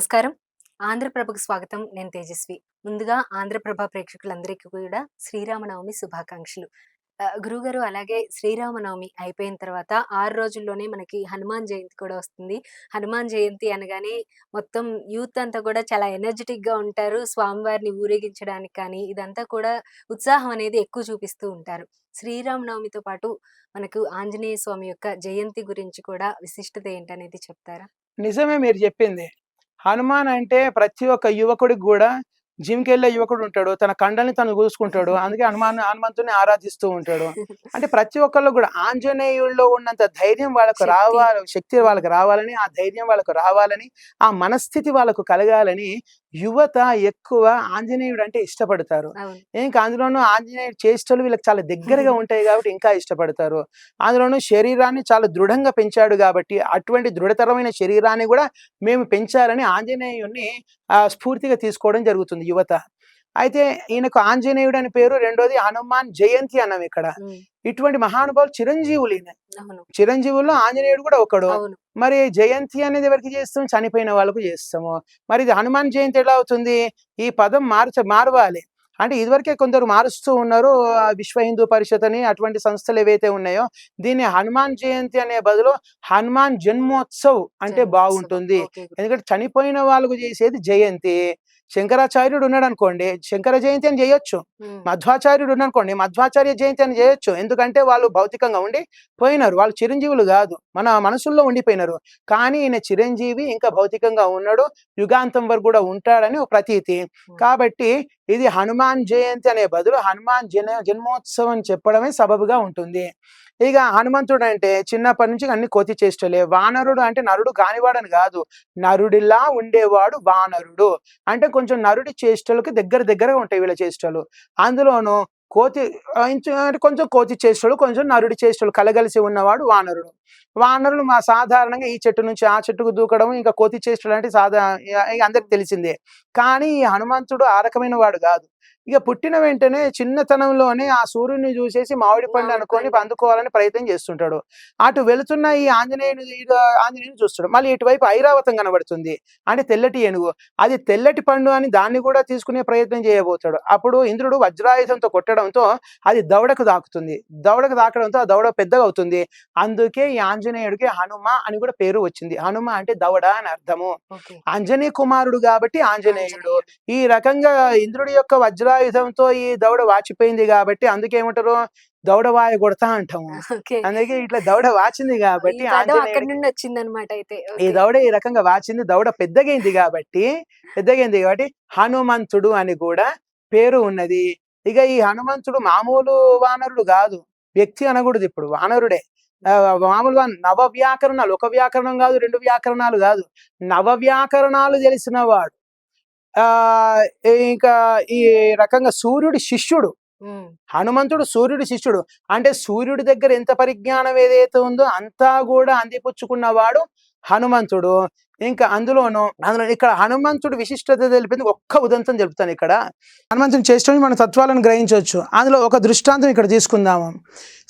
నమస్కారం. ఆంధ్రప్రభకు స్వాగతం. నేను తేజస్వి. ముందుగా ఆంధ్రప్రభ ప్రేక్షకులందరికీ కూడా శ్రీరామనవమి శుభాకాంక్షలు. గురుగారు అలాగే శ్రీరామనవమి అయిపోయిన తర్వాత ఆరు రోజుల్లోనే మనకి హనుమాన్ జయంతి కూడా వస్తుంది. హనుమాన్ జయంతి అనగానే మొత్తం యూత్ అంతా కూడా చాలా ఎనర్జెటిక్గా ఉంటారు. స్వామివారిని ఊరేగించడానికి కానీ ఇదంతా కూడా ఉత్సాహం అనేది ఎక్కువ చూపిస్తూ ఉంటారు. శ్రీరామనవమితో పాటు మనకు ఆంజనేయ స్వామి యొక్క జయంతి గురించి కూడా విశిష్టత ఏంటనేది చెప్తారా? నిజమే మీరు చెప్పింది. హనుమాన్ అంటే ప్రతి ఒక్క యువకుడికి కూడా జిమ్కి వెళ్ళే యువకుడు ఉంటాడు. తన కండల్ని తను చూసుకుంటాడు. అందుకే హనుమాన్ హనుమంతుని ఆరాధిస్తూ ఉంటాడు. అంటే ప్రతి ఒక్కళ్ళు కూడా ఆంజనేయుల్లో ఉన్నంత ధైర్యం వాళ్ళకు. రావాలి శక్తి వాళ్ళకి రావాలని ఆ ధైర్యం వాళ్ళకు రావాలని ఆ మనస్థితి వాళ్ళకు కలగాలని యువత ఎక్కువ ఆంజనేయుడు అంటే ఇష్టపడతారు ఇంకా అందులోనూ ఆంజనేయుడు చేష్టలు వీళ్ళకి చాలా దగ్గరగా ఉంటాయి కాబట్టి ఇంకా ఇష్టపడతారు. అందులోనూ శరీరాన్ని చాలా దృఢంగా పెంచాడు కాబట్టి అటువంటి దృఢతరమైన శరీరాన్ని కూడా మేము పెంచాలని ఆంజనేయుడిని స్ఫూర్తిగా తీసుకోవడం జరుగుతుంది యువత. అయితే ఈయనకు ఆంజనేయుడు అని పేరు రెండోది హనుమాన్ జయంతి అన్నాం ఇక్కడ. ఇటువంటి మహానుభావులు చిరంజీవులు చిరంజీవుల్లో ఆంజనేయుడు కూడా ఒకడు. మరి జయంతి అనేది ఎవరికి చేస్తాం? చనిపోయిన వాళ్ళకు చేస్తాము. మరి ఇది హనుమాన్ జయంతి ఎలా అవుతుంది? ఈ పదం మార్చ మారవాలి. అంటే ఇదివరకే కొందరు మారుస్తూ ఉన్నారు విశ్వ హిందూ పరిషత్ అని అటువంటి సంస్థలు ఏవైతే ఉన్నాయో దీన్ని హనుమాన్ జయంతి అనే బదులు హనుమాన్ జన్మోత్సవ్ అంటే. బాగుంటుంది. ఎందుకంటే చనిపోయిన వాళ్ళకు చేసేది జయంతి. శంకరాచార్యుడు ఉన్నాడు అనుకోండి శంకర జయంతి అని చేయొచ్చు. మధ్వాచార్యుడు ఉన్నారనుకోండి మధ్వాచార్య జయంతి అని చేయొచ్చు. ఎందుకంటే వాళ్ళు భౌతికంగా ఉండి పోయినారు. వాళ్ళు చిరంజీవులు కాదు. మన మనసుల్లో ఉండిపోయినారు. కానీ ఈయన చిరంజీవి ఇంకా భౌతికంగా ఉన్నాడు. యుగాంతం వరకు కూడా ఉంటాడని ఒక ప్రతీతి. కాబట్టి ఇది హనుమాన్ జయంతి అనే బదులు హనుమాన్ జన జన్మోత్సవం చెప్పడమే సబబుగా ఉంటుంది. ఇక హనుమంతుడు అంటే చిన్నప్పటి నుంచి అన్ని కోతి చేష్టలే. వానరుడు అంటే నరుడు కానివాడని కాదు. నరుడిలా ఉండేవాడు వానరుడు. అంటే కొంచెం నరుడి చేష్టలకు దగ్గర దగ్గరగా ఉంటాయి వీళ్ళ చేష్టలు. అందులోనూ కోతి అంటే కొంచెం కోతి చేష్టలు కొంచెం నరుడి చేష్టలు కలగలిసి ఉన్నవాడు వానరుడు. వానరులు మా సాధారణంగా ఈ చెట్టు నుంచి ఆ చెట్టుకు దూకడం ఇంకా కోతి చేష్టలు అంటే సాధా అందరికి తెలిసిందే. కానీ ఈ హనుమంతుడు ఆ రకమైన వాడు కాదు. ఇక పుట్టిన వెంటనే చిన్నతనంలోనే ఆ సూర్యుడిని చూసేసి మామిడి పండు అనుకొని. అందుకోవాలని ప్రయత్నం చేస్తుంటాడు. అటు వెళుతున్న ఈ ఆంజనేయుని ఆంజనేయుని చూస్తాడు. మళ్ళీ ఇటువైపు ఐరావతం కనబడుతుంది. అంటే తెల్లటి ఏనుగు. అది తెల్లటి పండు అని దాన్ని కూడా తీసుకునే ప్రయత్నం చేయబోతాడు. అప్పుడు ఇంద్రుడు వజ్రాయుధంతో కొట్టడంతో అది దవడకు దాకుతుంది. దవడకు దాకడంతో ఆ దవడ పెద్దగా అవుతుంది. అందుకే ఈ ఆంజనేయుడికి హనుమ అని కూడా పేరు వచ్చింది. హనుమ అంటే దవడ అని అర్థము. ఆంజనేయ కుమారుడు కాబట్టి ఆంజనేయుడు. ఈ రకంగా ఇంద్రుడి యొక్క వజ్రాయుధంతో ఈ దవడ వాచిపోయింది కాబట్టి అందుకే ఏమంటారు దవడ వాయ కొడతా అంటాము అందుకే ఇట్లా దవడ వాచింది కాబట్టి అయితే. ఈ. దవడ ఈ రకంగా వాచింది. దవడ పెద్దగైంది కాబట్టి పెద్దగైంది కాబట్టి హనుమంతుడు అని కూడా పేరు ఉన్నది. ఇక ఈ హనుమంతుడు మామూలు వానరుడు కాదు. వ్యక్తి అనకూడదు ఇప్పుడు. వానరుడే. మామూలుగా నవ వ్యాకరణాలు ఒక వ్యాకరణం కాదు రెండు వ్యాకరణాలు కాదు. నవ వ్యాకరణాలు తెలిసిన వాడు. ఆ ఇంకా ఈ రకంగా సూర్యుడి శిష్యుడు హనుమంతుడు సూర్యుడి శిష్యుడు. అంటే సూర్యుడి దగ్గర ఎంత పరిజ్ఞానం ఏదైతే ఉందో అంతా కూడా అందిపుచ్చుకున్నవాడు హనుమంతుడు. ఇంకా అందులోనూ అందులో ఇక్కడ హనుమంతుడు విశిష్టత తెలిపింది ఒక్క ఉదంతం తెలుపుతాను ఇక్కడ. హనుమంతుని చేష్టం మన తత్వాలను గ్రహించవచ్చు. అందులో ఒక దృష్టాంతం ఇక్కడ తీసుకుందాము.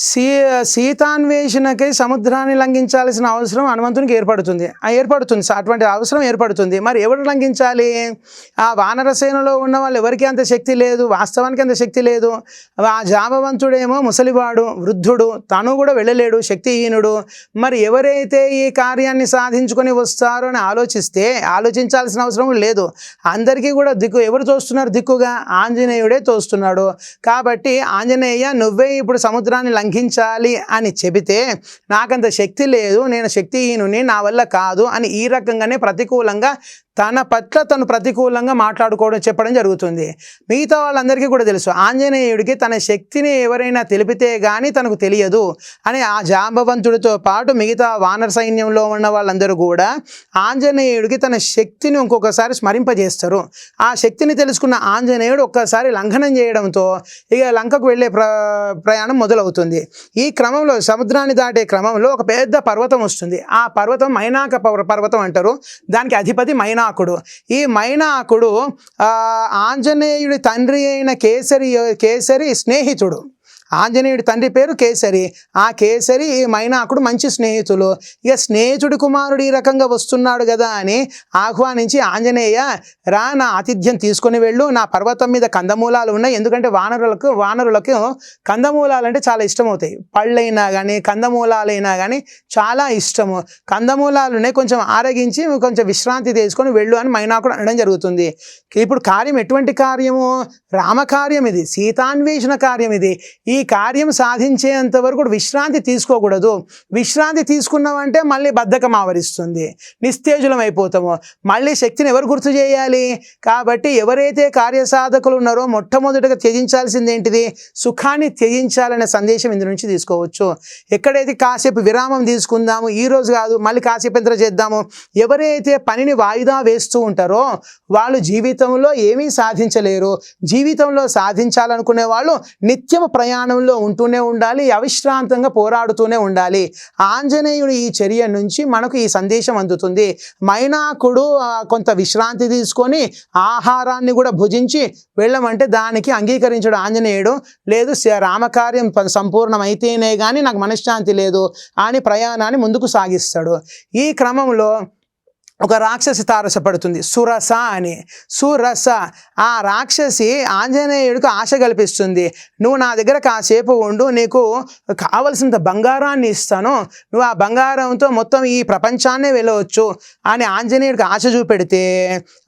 సీ సీతాన్వేషణకై సముద్రాన్ని లంఘించాల్సిన అవసరం హనుమంతునికి ఏర్పడుతుంది. ఏర్పడుతుంది. అటువంటి అవసరం ఏర్పడుతుంది. మరి ఎవరు లంఘించాలి? ఆ వానరసేనలో ఉన్న వాళ్ళు ఎవరికి అంత శక్తి లేదు? వాస్తవానికి అంత శక్తి లేదు. ఆ జాబవంతుడేమో ముసలివాడు వృద్ధుడు తను కూడా వెళ్ళలేడు శక్తిహీనుడు. మరి ఎవరైతే ఈ కార్యాన్ని సాధించుకొని వస్తారో అని ఆలోచిస్తే ఆలోచించాల్సిన అవసరం లేదు. అందరికీ కూడా దిక్కు. ఎవరు చూస్తున్నారు దిక్కుగా? ఆంజనేయుడే తోస్తున్నాడు. కాబట్టి ఆంజనేయ నువ్వే ఇప్పుడు సముద్రాన్ని లంఘించాలి అని చెబితే నాకంత శక్తి లేదు నేను శక్తిహీనుని నా వల్ల కాదు అని ఈ రకంగానే ప్రతికూలంగా తన పట్ల తను ప్రతికూలంగా మాట్లాడుకోవడం చెప్పడం జరుగుతుంది. మిగతా వాళ్ళందరికీ కూడా తెలుసు ఆంజనేయుడికి తన శక్తిని ఎవరైనా తెలిపితే కానీ తనకు తెలియదు అని ఆ జాంబవంతుడితో పాటు మిగతా వానర సైన్యంలో ఉన్న వాళ్ళందరూ కూడా ఆంజనేయుడికి తన శక్తిని ఇంకొకసారి స్మరింపజేస్తారు. ఆ శక్తిని తెలుసుకున్న ఆంజనేయుడు ఒక్కసారి లంఘనం చేయడంతో ఇక లంకకు వెళ్ళే ప్ర ప్రయాణం మొదలవుతుంది. ఈ క్రమంలో సముద్రాన్ని దాటే క్రమంలో ఒక పెద్ద పర్వతం వస్తుంది. ఆ పర్వతం మైనాక పర్వ- పర్వతం అంటారు. దానికి అధిపతి మైనాకుడు. ఈ మైనాకుడు ఆంజనేయుడి తండ్రి అయిన కేసరి కేసరి స్నేహితుడు. ఆంజనేయుడి తండ్రి పేరు కేసరి. ఆ కేసరి మైనాకుడు మంచి స్నేహితులు. ఇక స్నేహితుడి కుమారుడు ఈ రకంగా వస్తున్నాడు కదా అని ఆహ్వానించి ఆంజనేయ రా నా ఆతిథ్యం తీసుకొని వెళ్ళు. నా పర్వతం మీద కందమూలాలు ఉన్నాయి. ఎందుకంటే వానరులకు వానరులకు కందమూలాలు అంటే చాలా ఇష్టమవుతాయి. పళ్ళైనా కానీ కందమూలాలైనా కానీ చాలా ఇష్టము. కందమూలాలునే కొంచెం ఆరగించి కొంచెం విశ్రాంతి తీసుకొని వెళ్ళు అని మైనాకుడు అనడం జరుగుతుంది. ఇప్పుడు కార్యం ఎటువంటి కార్యము? రామకార్యం ఇది. సీతాన్వేషణ కార్యం ఇది. ఈ ఈ కార్యం సాధించేంత వరకు విశ్రాంతి తీసుకోకూడదు. విశ్రాంతి తీసుకున్నామంటే మళ్ళీ బద్ధకం ఆవరిస్తుంది. నిస్తేజులం అయిపోతాము. మళ్ళీ శక్తిని ఎవరు గుర్తు చేయాలి? కాబట్టి ఎవరైతే కార్యసాధకులు ఉన్నారో మొట్టమొదటిగా త్యజించాల్సింది ఏంటిది? సుఖాన్ని త్యజించాలనే సందేశం ఇందు నుంచి తీసుకోవచ్చు. ఎక్కడైతే కాసేపు విరామం తీసుకుందాము ఈ రోజు కాదు మళ్ళీ కాసేపు ఎంత చేద్దాము ఎవరైతే పనిని వాయిదా వేస్తూ ఉంటారో వాళ్ళు జీవితంలో ఏమీ సాధించలేరు. జీవితంలో సాధించాలనుకునే వాళ్ళు నిత్యం ప్రయాణం స్థానంలో ఉంటూనే ఉండాలి అవిశ్రాంతంగా పోరాడుతూనే ఉండాలి. ఆంజనేయుడు ఈ చర్య నుంచి మనకు ఈ సందేశం అందుతుంది. మైనాకుడు కొంత విశ్రాంతి తీసుకొని ఆహారాన్ని కూడా భుజించి వెళ్ళమంటే దానికి అంగీకరించడు ఆంజనేయుడు. లేదు రామకార్యం ప- సంపూర్ణమైతేనే కానీ నాకు మనశ్శాంతి లేదు. అని ప్రయాణాన్ని ముందుకు సాగిస్తాడు. ఈ క్రమంలో ఒక రాక్షసి తారసపడుతుంది. సురస అని. సురస. ఆ రాక్షసి ఆంజనేయుడికి ఆశ కల్పిస్తుంది. నువ్వు నా దగ్గర కాసేపు ఉండు నీకు కావలసినంత బంగారాన్ని ఇస్తాను. నువ్వు ఆ బంగారంతో మొత్తం ఈ ప్రపంచాన్నే వెళ్ళవచ్చు అని ఆంజనేయుడికి ఆశ చూపెడితే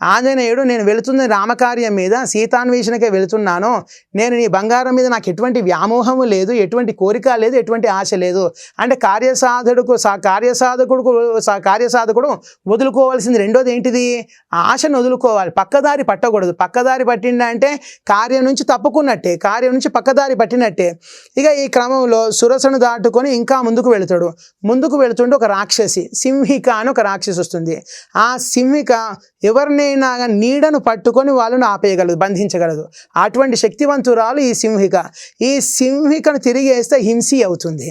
ఆంజనేయుడు నేను వెళుతున్న రామకార్యం మీద సీతాన్వేషణకే వెళుతున్నాను. నేను నీ బంగారం మీద నాకు ఎటువంటి వ్యామోహము లేదు ఎటువంటి కోరిక లేదు ఎటువంటి ఆశ లేదు. అంటే కార్యసాధకుడు సా కార్యసాధకుడు సా- కార్యసాధకుడు వదులుకోవాల్సింది రెండోది ఏంటిది? ఆశను వదులుకోవాలి. పక్కదారి పట్టకూడదు. పక్కదారి పట్టిండ అంటే కార్యం నుంచి తప్పుకున్నట్టే. కార్యం నుంచి పక్కదారి పట్టినట్టే. ఇక ఈ క్రమంలో సురసను దాటుకొని ఇంకా ముందుకు వెళుతాడు. ముందుకు వెళుతుంటే ఒక రాక్షసి సింహిక అని ఒక రాక్షసి వస్తుంది. ఆ సింహిక ఎవరినైనా నీడను పట్టుకొని వాళ్ళను ఆపేయగలదు బంధించగలదు. అటువంటి శక్తివంతురాలు ఈ సింహిక. ఈ సింహికను తిరిగేస్తే హింసీ హింసి అవుతుంది.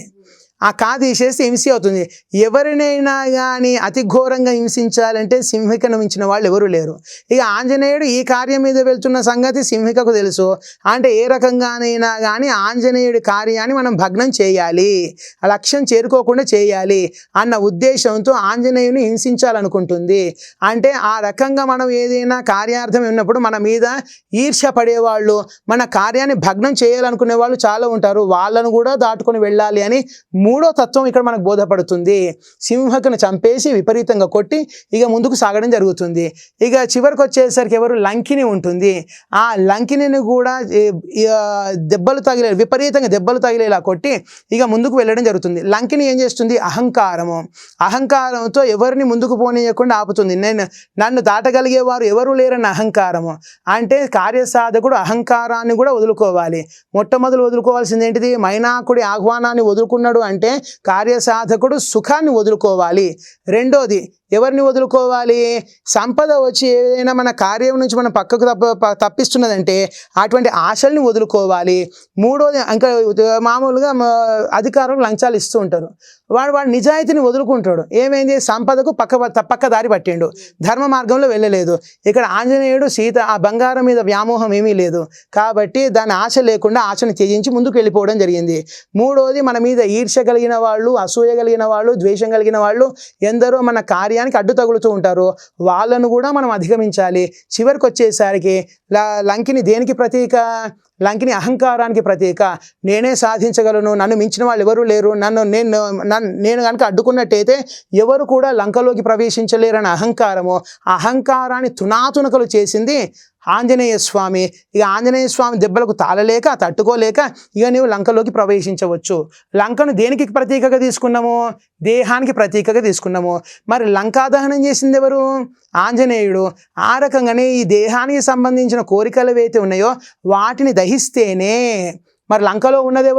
ఆ కా తీసేస్తే హింస అవుతుంది. ఎవరినైనా కానీ అతి ఘోరంగా హింసించాలంటే సింహికను మించిన వాళ్ళు ఎవరు లేరు. ఇక ఆంజనేయుడు ఈ కార్యం మీద వెళ్తున్న సంగతి సింహికకు తెలుసు. అంటే ఏ రకంగానైనా కానీ ఆంజనేయుడి కార్యాన్ని మనం భగ్నం చేయాలి. ఆ లక్ష్యం చేరుకోకుండా చేయాలి అన్న ఉద్దేశంతో ఆంజనేయుని హింసించాలనుకుంటుంది. అంటే ఆ రకంగా మనం ఏదైనా కార్యార్థం ఉన్నప్పుడు మన మీద ఈర్ష పడేవాళ్ళు మన కార్యాన్ని భగ్నం చేయాలనుకునే వాళ్ళు చాలా ఉంటారు. వాళ్ళను కూడా దాటుకొని వెళ్ళాలి అని మూడో తత్వం ఇక్కడ మనకు బోధపడుతుంది. సింహకును చంపేసి విపరీతంగా కొట్టి ఇక ముందుకు సాగడం జరుగుతుంది. ఇక చివరికి వచ్చేసరికి ఎవరు? లంకిని ఉంటుంది. ఆ లంకిని కూడా దెబ్బలు తగిలే విపరీతంగా దెబ్బలు తగిలేలా కొట్టి ఇక ముందుకు వెళ్ళడం జరుగుతుంది. లంకిని ఏం చేస్తుంది? అహంకారము. అహంకారంతో ఎవరిని ముందుకు పోనీయకుండా ఆపుతుంది. నేను నన్ను దాటగలిగేవారు ఎవరు లేరన్న అహంకారము. అంటే కార్యసాధకుడు అహంకారాన్ని కూడా వదులుకోవాలి. మొట్టమొదలు వదులుకోవాల్సింది ఏంటిది? మైనాకుడి ఆహ్వానాన్ని వదులుకున్నాడు అంటే కార్యసాధకుడు సుఖాన్ని వదులుకోవాలి. రెండోది ఎవరిని వదులుకోవాలి? సంపద వచ్చి ఏదైనా మన కార్యం నుంచి మనం పక్కకు తప్ప తప్పిస్తున్నదంటే అటువంటి ఆశల్ని వదులుకోవాలి. మూడోది ఇంకా మామూలుగా అధికారులు లంచాలు ఇస్తూ ఉంటారు. వాడు వాడు నిజాయితీని వదులుకుంటాడు. ఏమైంది? సంపదకు పక్క పక్క దారి పట్టిండు. ధర్మ మార్గంలో వెళ్ళలేదు. ఇక్కడ ఆంజనేయుడు సీత ఆ బంగారం మీద వ్యామోహం ఏమీ లేదు. కాబట్టి దాని ఆశ లేకుండా ఆశను త్యజించి ముందుకు వెళ్ళిపోవడం జరిగింది. మూడోది మన మీద ఈర్ష్య కలిగిన వాళ్ళు అసూయ కలిగిన వాళ్ళు ద్వేషం కలిగిన వాళ్ళు ఎందరో మన కార్యానికి అడ్డు తగులుతూ ఉంటారు. వాళ్ళను కూడా మనం అధిగమించాలి. చివరికి వచ్చేసరికి లంకిని దేనికి ప్రతీక? లంకిని అహంకారానికి ప్రతీక. నేనే సాధించగలను నన్ను మించిన వాళ్ళు ఎవరూ లేరు. నన్ను నేను నేను కనుక అడ్డుకున్నట్టయితే ఎవరు కూడా లంకలోకి ప్రవేశించలేరని అహంకారము. అహంకారాన్ని తునాతునకలు చేసింది ఆంజనేయ స్వామి ఇక ఆంజనేయ స్వామి దెబ్బలకు తాళలేక తట్టుకోలేక ఇక నీవు లంకలోకి ప్రవేశించవచ్చు. లంకను దేనికి ప్రతీకగా తీసుకున్నాము? దేహానికి ప్రతీకగా తీసుకున్నాము. మరి లంకా దహనం చేసింది ఎవరు? ఆంజనేయుడు. ఆ రకంగానే ఈ దేహానికి సంబంధించిన కోరికలు ఏవైతే ఉన్నాయో వాటిని దహిస్తేనే. మరి లంకలో ఉన్నది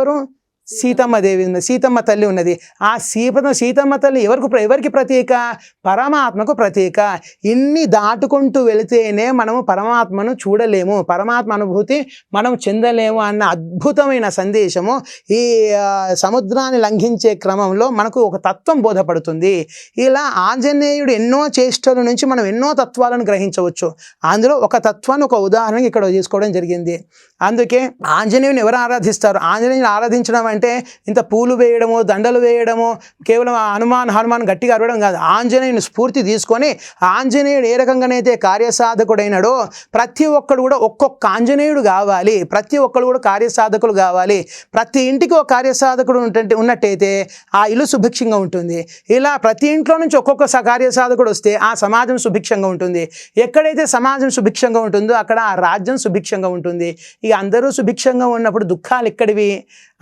సీతమ్మ దేవి ఉన్నది సీతమ్మ తల్లి ఉన్నది. ఆ సీత సీతమ్మ తల్లి ఎవరికి ప్ర- ఎవరికి ప్రతీక? పరమాత్మకు ప్రతీక. ఇన్ని దాటుకుంటూ వెళితేనే మనము పరమాత్మను చూడలేము పరమాత్మ అనుభూతి మనం చెందలేము అన్న అద్భుతమైన సందేశము ఈ సముద్రాన్ని లంఘించే క్రమంలో మనకు ఒక తత్వం బోధపడుతుంది. ఇలా ఆంజనేయుడు ఎన్నో చేష్టల నుంచి మనం ఎన్నో తత్వాలను గ్రహించవచ్చు. అందులో ఒక తత్వాన్ని ఒక ఉదాహరణ ఇక్కడ తీసుకోవడం జరిగింది. అందుకే ఆంజనేయుని ఎవరు ఆరాధిస్తారు? ఆంజనేయుని ఆరాధించడం అంటే అంటే ఇంత పూలు వేయడము దండలు వేయడము కేవలం హనుమాన్ హనుమాన్ గట్టిగా అరవడం కాదు. ఆంజనేయుని స్ఫూర్తి తీసుకొని ఆంజనేయుడు ఏ రకంగానైతే కార్యసాధకుడైనాడో ప్రతి ఒక్కడు కూడా ఒక్కొక్క ఆంజనేయుడు కావాలి. ప్రతి ఒక్కడు కూడా కార్యసాధకులు కావాలి. ప్రతి ఇంటికి ఒక కార్యసాధకుడు ఉంటే ఉన్నట్టయితే ఆ ఇల్లు సుభిక్షంగా ఉంటుంది. ఇలా ప్రతి ఇంట్లో నుంచి ఒక్కొక్క కార్యసాధకుడు వస్తే ఆ సమాజం సుభిక్షంగా ఉంటుంది. ఎక్కడైతే సమాజం సుభిక్షంగా ఉంటుందో అక్కడ ఆ రాజ్యం సుభిక్షంగా ఉంటుంది. ఇక అందరూ సుభిక్షంగా ఉన్నప్పుడు దుఃఖాలు ఎక్కడివి?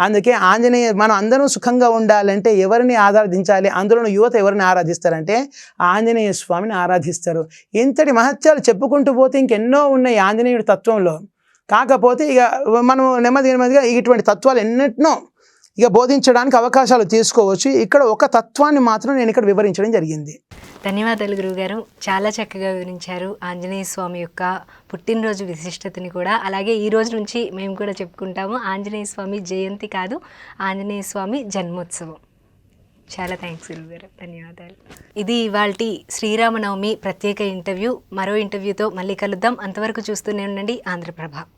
అందుకే ఆంజనేయ మనం అందరం సుఖంగా ఉండాలంటే ఎవరిని ఆరాధించాలి? అందులో యువత ఎవరిని ఆరాధిస్తారంటే ఆంజనేయ స్వామిని ఆరాధిస్తారు. ఇంతటి మహత్యాలు చెప్పుకుంటూ పోతే ఇంకెన్నో ఉన్నాయి ఆంజనేయుడి తత్వంలో. కాకపోతే ఇక మనం నెమ్మది నెమ్మదిగా ఇటువంటి తత్వాలు ఎన్నెన్నో ఇక బోధించడానికి అవకాశాలు తీసుకోవచ్చు. ఇక్కడ ఒక తత్వాన్ని మాత్రం నేను ఇక్కడ వివరించడం జరిగింది. ధన్యవాదాలు గురువుగారు. చాలా చక్కగా వివరించారు ఆంజనేయ స్వామి యొక్క పుట్టినరోజు విశిష్టతని కూడా. అలాగే ఈ రోజు నుంచి మేము కూడా చెప్పుకుంటాము ఆంజనేయ స్వామి జయంతి కాదు ఆంజనేయ స్వామి జన్మోత్సవం. చాలా థ్యాంక్స్ గురువుగారు. ధన్యవాదాలు. ఇది ఇవాళ శ్రీరామనవమి ప్రత్యేక ఇంటర్వ్యూ. మరో ఇంటర్వ్యూతో మళ్ళీ కలుద్దాం. అంతవరకు చూస్తూనే ఉండండి. ఆంధ్రప్రభ.